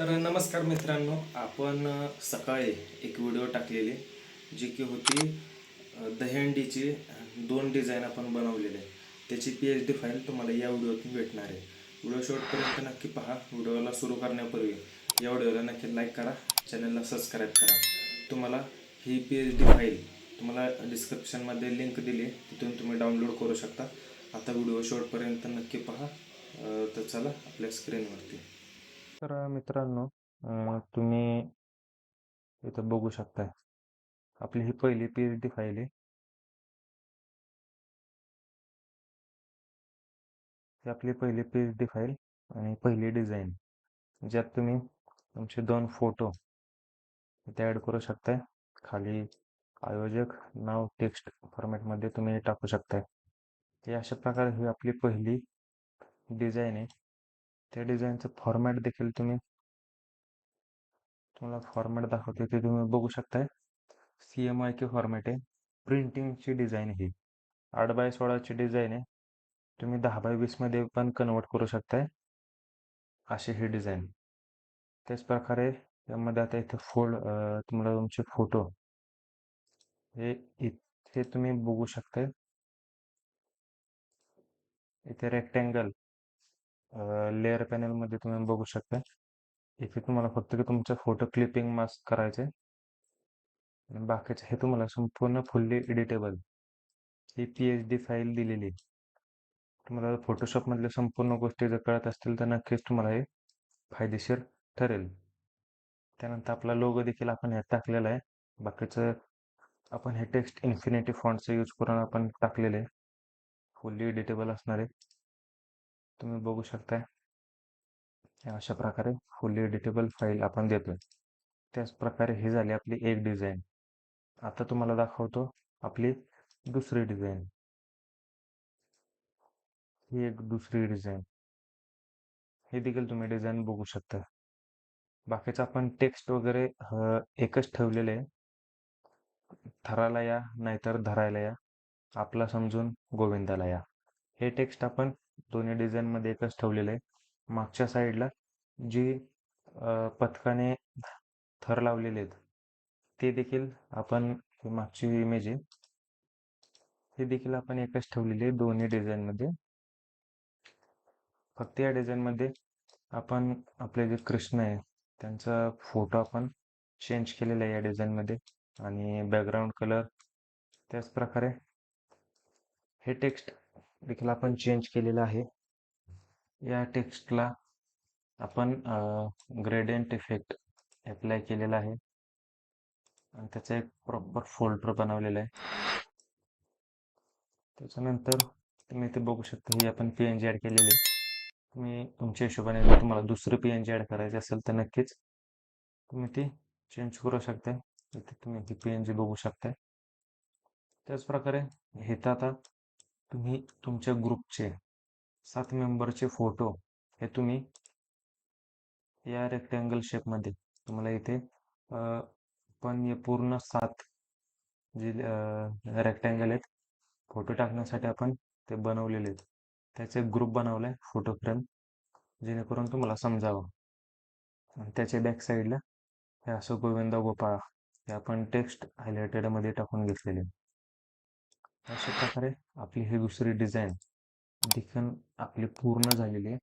तर नमस्कार मित्रांनो आपण सकाळी एक व्हिडिओ टाकलेली जी की होती दहीहंडीची दोन डिझाईन आपण बनवलेले. त्याची पी एच डी फाईल तुम्हाला या व्हिडिओतून भेटणार आहे. व्हिडिओ शेवटपर्यंत नक्की पहा. व्हिडिओला सुरू करण्यापूर्वी या व्हिडिओला नक्की लाईक करा. चॅनलला सबस्क्राईब करा. तुम्हाला ही पी एच डी फाईल तुम्हाला डिस्क्रिप्शनमध्ये लिंक दिली तिथून तुम्ही डाउनलोड करू शकता. आता व्हिडिओ शेवटपर्यंत नक्की पहा. तर चला आपल्या स्क्रीनवरती तर मित्रांनो तुम्ही इथं बघू शकताय. आपली ही पहिली पी एच डी फाईल आहे. ही आपली पहिली पी एच डी फाईल आणि पहिली डिझाईन ज्यात तुम्ही तुमचे दोन फोटो इथे ॲड करू शकताय. खाली आयोजक नाव टेक्स्ट फॉर्मॅटमध्ये तुम्ही टाकू शकताय. हे अशा प्रकारे ही आपली पहिली डिझाईन आहे. त्या डिझाईनचं फॉर्मॅट देखील तुम्ही तुम्हाला फॉर्मॅट दाखवते ते तुम्ही बघू शकताय. C M Y K format आहे. प्रिंटिंगची डिझाईन ही. आठ बाय सोळाची डिझाईन आहे. तुम्ही दहा बाय वीसमध्ये पण कन्वर्ट करू शकताय. अशी ही डिझाईन त्याच प्रकारे त्यामध्ये आता इथे फोल्ड तुम्हाला तुमचे फोटो हे इथे तुम्ही बघू शकताय. इथे रेक्टँगल लेअर पॅनलमध्ये तुम्ही बघू शकता. इथे तुम्हाला फक्त की तुमचा फोटो क्लिपिंग मास्क करायचे आणि बाकीचे हे तुम्हाला संपूर्ण फुल्ली एडिटेबल ही पी एच डी फाईल दिलेली आहे. तुम्हाला फोटोशॉपमधल्या संपूर्ण गोष्टी जर कळत असतील तर नक्कीच तुम्हाला हे फायदेशीर ठरेल. त्यानंतर आपला लोगो देखील आपण ह्यात टाकलेला आहे. बाकीचं आपण हे टेक्स्ट इन्फिनिटी फॉन्टचं यूज करून आपण टाकलेले आहे. फुल्ली एडिटेबल असणार आहे. तुम्ही बघू शकताय. अशा प्रकारे फुली एडिटेबल फाईल आपण देतोय. त्याच प्रकारे ही झाली आपली एक डिझाईन आता तुम्हाला दाखवतो आपली दुसरी डिझाईन ही एक दुसरी डिझाईन हे देखील तुम्ही डिझाईन बघू शकता. बाकीचं आपण टेक्स्ट वगैरे एकच ठेवलेले आहे. थराला या नाहीतर धरायला या. आपला समजून गोविंदाला या. हे टेक्स्ट आपण दोन्ही डिझाईनमध्ये एकच ठेवलेलं आहे. मागच्या साईडला जी पथकाने थर लावलेले आहेत ते देखील आपण मागची इमेज आहे. हे देखील आपण एकच ठेवलेली आहे दोन्ही डिझाईनमध्ये फक्त या डिझाईनमध्ये आपण आपले जे कृष्ण आहे त्यांचा फोटो आपण चेंज केलेला आहे या डिझाईनमध्ये आणि बॅकग्राऊंड कलर त्याच प्रकारे हे टेक्स्ट देखील आपण चेंज केलेला आहे. या टेक्स्टला आपण ग्रेडियंट इफेक्ट अप्लाय केलेला आहे. आणि त्याचा एक प्रॉपर फोल्डर बनवलेला आहे. त्याच्यानंतर तुम्ही इथे बघू शकता ही आपण पी एन जी ॲड केलेली आहे. तुम्ही तुमच्या हिशोबाने जर तुम्हाला दुसरं पी एन जी ॲड करायचे असेल तर नक्कीच तुम्ही ती चेंज करू शकताय. इथे तुम्ही ती पी एन जी बघू शकताय. त्याचप्रकारे हे तर आता तुम्ही तुमच्या ग्रुपचे सात मेंबरचे फोटो हे तुम्ही या रेक्टँगल शेपमध्ये तुम्हाला इथे पण हे पूर्ण सात जे रेक्टँगल आहेत फोटो टाकण्यासाठी आपण ते बनवलेले आहेत. त्याचे ग्रुप बनवलाय फोटो फ्रेम जेणेकरून तुम्हाला समजावं. आणि त्याच्या बॅक साईडला हे असं गोविंदा गोपाळा हे आपण टेक्स्ट हायलायटेडमध्ये टाकून घेतलेले अशा प्रकारे आपली ही दुसरी डिझाईन देखील आपली पूर्ण झालेली आहे.